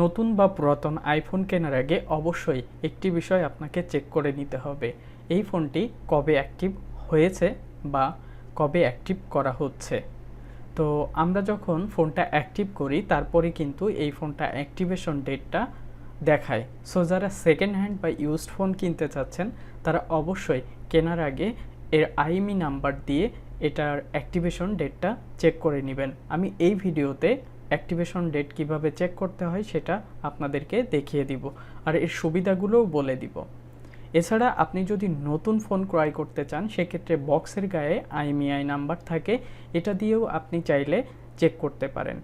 নতুন বা পুরাতন আইফোন কেনার আগে অবশ্যই একটি বিষয় আপনাকে চেক করে নিতে হবে। এই ফোনটি কবে অ্যাক্টিভ হয়েছে বা কবে অ্যাক্টিভ করা হচ্ছে? তো আমরা যখন ফোনটা অ্যাক্টিভ করি, তারপরে কিন্তু এই ফোনটা অ্যাক্টিভেশন ডেটটা দেখায়। সো যারা সেকেন্ড হ্যান্ড বা ইউজড ফোন কিনতে চাচ্ছেন, তারা অবশ্যই কেনার আগে এর আইএমই নাম্বার দিয়ে এটার অ্যাক্টিভেশন ডেটটা চেক করে নেবেন। আমি এই ভিডিওতে অ্যাক্টিভেশন ডেট কীভাবে চেক করতে হয় সেটা আপনাদেরকে দেখিয়ে দিব। আর এর সুবিধাগুলোও বলে দিব। এছাড়া আপনি যদি নতুন ফোন ক্রয় করতে চান, সেক্ষেত্রে বক্সের গায়ে আইএমইআই নাম্বার থাকে। এটা দিয়েও আপনি চাইলে চেক করতে পারেন।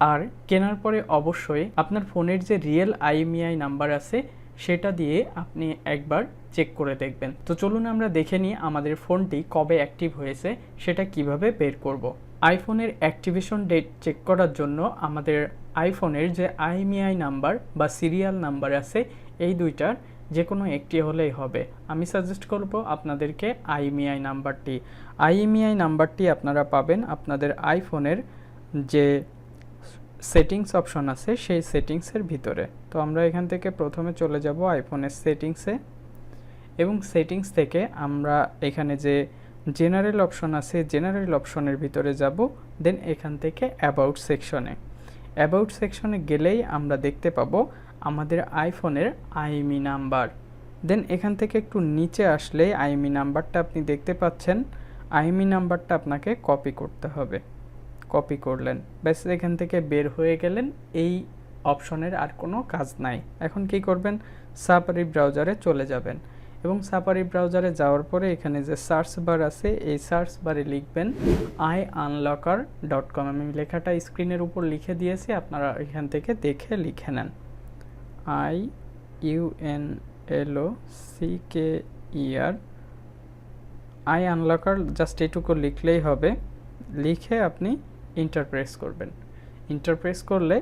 আর কেনার পরে অবশ্যই আপনার ফোনের যে রিয়েল আইএমইআই নাম্বার আছে, সেটা দিয়ে আপনি একবার চেক করে দেখবেন। তো চলুন আমরা দেখে নিই আমাদের ফোনটি কবে অ্যাক্টিভ হয়েছে, সেটা কীভাবে বের করব। আইফোনের অ্যাক্টিভেশন ডেট চেক করার জন্য আমাদের আইফোনের যে আইএমইআই নাম্বার বা সিরিয়াল নাম্বার আছে, এই দুইটার যে কোনো একটি হলেই হবে। আমি সাজেস্ট করব আপনাদেরকে আইএমইআই নাম্বারটি। আইএমইআই নাম্বারটি আপনারা পাবেন আপনাদের আইফোনের যে সেটিংস অপশন আছে, সেই সেটিংসের ভিতরে। তো আমরা এখান থেকে প্রথমে চলে যাব আইফোনের সেটিংসে এবং সেটিংস থেকে আমরা এখানে যে জেনারেল অপশন আছে জেনারেল অপশনের ভিতরে যাব দেন এখান থেকে অ্যাবাউট সেকশনে অ্যাবাউট সেকশনে গেলেই আমরা দেখতে পাবো আমাদের আইফোনের আইমি নাম্বার দেন এখান থেকে একটু নিচে আসলে আইমি নাম্বারটা আপনি দেখতে পাচ্ছেন। আইমি নাম্বারটা আপনাকে কপি করতে হবে। কপি করলেন। ব্যাস, এখান থেকে বের হয়ে গেলেন। এই অপশনের আর কোনো কাজ নাই। এখন কি করবেন? সাপারি ব্রাউজারে চলে যাবেন। এবং সাপারি ব্রাউজারে যাওয়ার পরে এখানে যে সার্চ বার আছে, এই সার্চ বারে লিখবেন আই আনলকার ডট কম আমি লেখাটা স্ক্রিনের উপর লিখে দিয়েছি, আপনারা এখান থেকে দেখে লিখে নেন। I U N L O C K E R I unlocker just এটুকু লিখলেই হবে। লিখে আপনি ইন্টারপ্রেস করবেন। ইন্টারপ্রেস করলে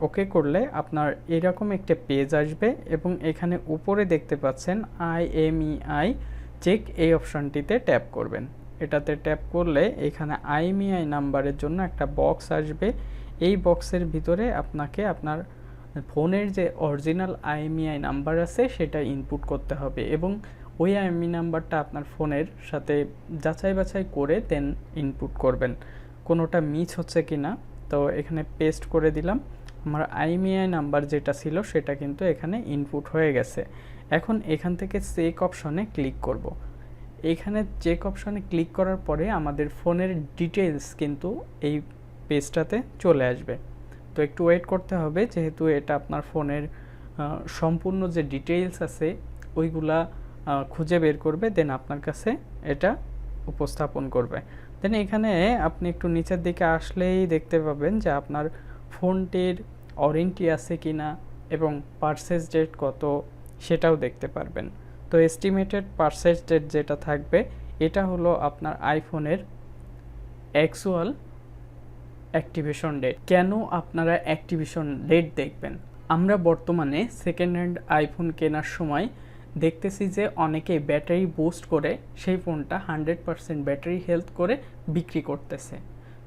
ওকে করলে আপনার এরকম একটা পেজ আসবে এবং এখানে উপরে দেখতে পাচ্ছেন I M E I, check এই অপশানটিতে ট্যাপ করবেন। এটাতে ট্যাপ করলে এখানে আইএমইআই নাম্বারের জন্য একটা বক্স আসবে। এই বক্সের ভিতরে আপনাকে আপনার ফোনের যে অরিজিনাল আইএমইআই নাম্বার আছে সেটা ইনপুট করতে হবে এবং ওই আইএমই নাম্বারটা আপনার ফোনের সাথে যাচাই বাছাই করে দেন ইনপুট করবেন। কোনোটা মিস হচ্ছে কি না তো এখানে পেস্ট করে দিলাম। আমার আইমিআই নাম্বার যেটা ছিল সেটা কিন্তু এখানে ইনপুট হয়ে গেছে। এখন এখান থেকে চেক অপশনে ক্লিক করব। এখানে চেক অপশনে ক্লিক করার পরে আমাদের ফোনের ডিটেলস কিন্তু এই পেজটাতে চলে আসবে। তো একটু ওয়েট করতে হবে, যেহেতু এটা আপনার ফোনের সম্পূর্ণ যে ডিটেলস আছে, ওইগুলা খুঁজে বের করবে দেন আপনার কাছে এটা উপস্থাপন করবে। দেন এখানে আপনি একটু নিচের দিকে আসলেই দেখতে পাবেন যে আপনার ফোনটির ওয়ারেন্টি আছে কি না এবং পার্সেস ডেট কত সেটাও দেখতে পারবেন। তো এস্টিমেটেড পার্সেস ডেট যেটা থাকবে, এটা হলো আপনার আইফোনের অ্যাকচুয়াল অ্যাক্টিভেশন ডেট কেন আপনারা অ্যাক্টিভেশন ডেট দেখবেন? আমরা বর্তমানে সেকেন্ড হ্যান্ড আইফোন কেনার সময় দেখতেছি যে অনেকে ব্যাটারি বুস্ট করে সেই ফোনটা হান্ড্রেড পারসেন্ট ব্যাটারি হেলথ করে বিক্রি করতেছে।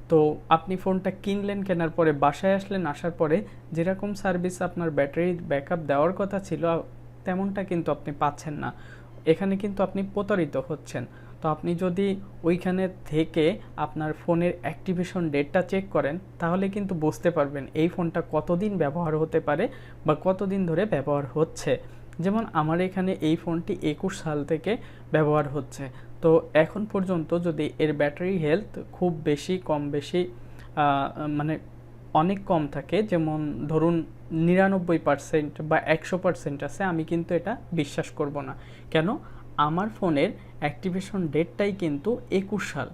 তো আপনি ফোনটা কিনলেন, কেনার পরে বাসায় আসলেন, আসার পরে যেরকম সার্ভিস আপনার ব্যাটারি ব্যাকআপ দেওয়ার কথা ছিল, তেমনটা কিন্তু আপনি পাচ্ছেন না। এখানে কিন্তু আপনি প্রতারিত হচ্ছেন। তো আপনি যদি ওইখানে থেকে আপনার ফোনের অ্যাক্টিভেশন ডেটটা চেক করেন, তাহলে কিন্তু বুঝতে পারবেন এই ফোনটা কতদিন ব্যবহার হতে পারে বা কতদিন ধরে ব্যবহার হচ্ছে। যেমন আমার এখানে এই ফোনটি একুশ সাল থেকে ব্যবহার হচ্ছে। তো এখন পর্যন্ত যদি এর ব্যাটারি হেলথ খুব বেশি, কম বেশি মানে অনেক কম থাকে, যেমন ধরুন নিরানব্বই পার্সেন্ট বা একশো পার্সেন্ট আছে, আমি কিন্তু এটা বিশ্বাস করব না। কেন? আমার ফোনের অ্যাক্টিভেশন ডেটটাই কিন্তু একুশ সাল।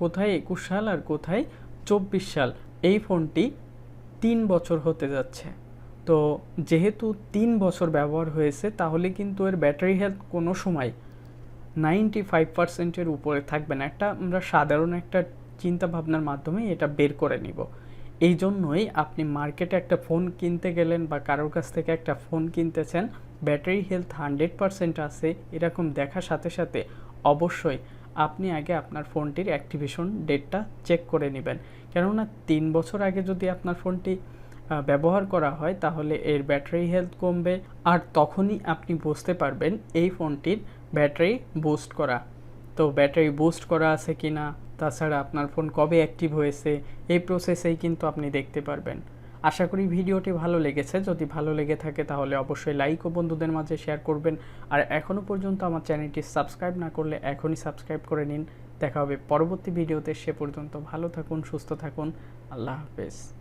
কোথায় একুশ সাল আর কোথায় চব্বিশ সাল? এই ফোনটি তিন বছর হতে যাচ্ছে। তো যেহেতু তিন বছর ব্যবহার হয়েছে, তাহলে কিন্তু এর ব্যাটারি হেলথ কোনো সময় নাইনটি ফাইভ পার্সেন্টের উপরে থাকবে না। একটা আমরা সাধারণ একটা চিন্তা ভাবনার মাধ্যমে এটা বের করে নিব। এই জন্যই আপনি মার্কেটে একটা ফোন কিনতে গেলেন বা কারোর কাছ থেকে একটা ফোন কিনতেছেন, ব্যাটারি হেলথ হান্ড্রেড পারসেন্ট আছে, এরকম দেখার সাথে সাথে অবশ্যই আপনি আগে আপনার ফোনটির অ্যাক্টিভেশন ডেটটা চেক করে নেবেন। কেননা তিন বছর আগে যদি আপনার ফোনটি ব্যবহার করা হয় তাহলে এর ব্যাটারি হেলথ কমবে। আর তখনই আপনি বুঝতে পারবেন এই ফোনটির ব্যাটারি বুস্ট করা। তো ব্যাটারি বুস্ট করা আছে কি না, তাছাড়া আপনার ফোন কবে অ্যাক্টিভ হয়েছে, এই প্রসেসেই কিন্তু আপনি দেখতে পারবেন। আশা করি ভিডিওটি ভালো লেগেছে। যদি ভালো লেগে থাকে তাহলে অবশ্যই লাইক ও বন্ধুদের মাঝে শেয়ার করবেন। আর এখনও পর্যন্ত আমার চ্যানেলটি সাবস্ক্রাইব না করলে এখনই সাবস্ক্রাইব করে নিন। দেখা হবে পরবর্তী ভিডিওতে। সে পর্যন্ত ভালো থাকুন, সুস্থ থাকুন। আল্লাহ হাফেজ।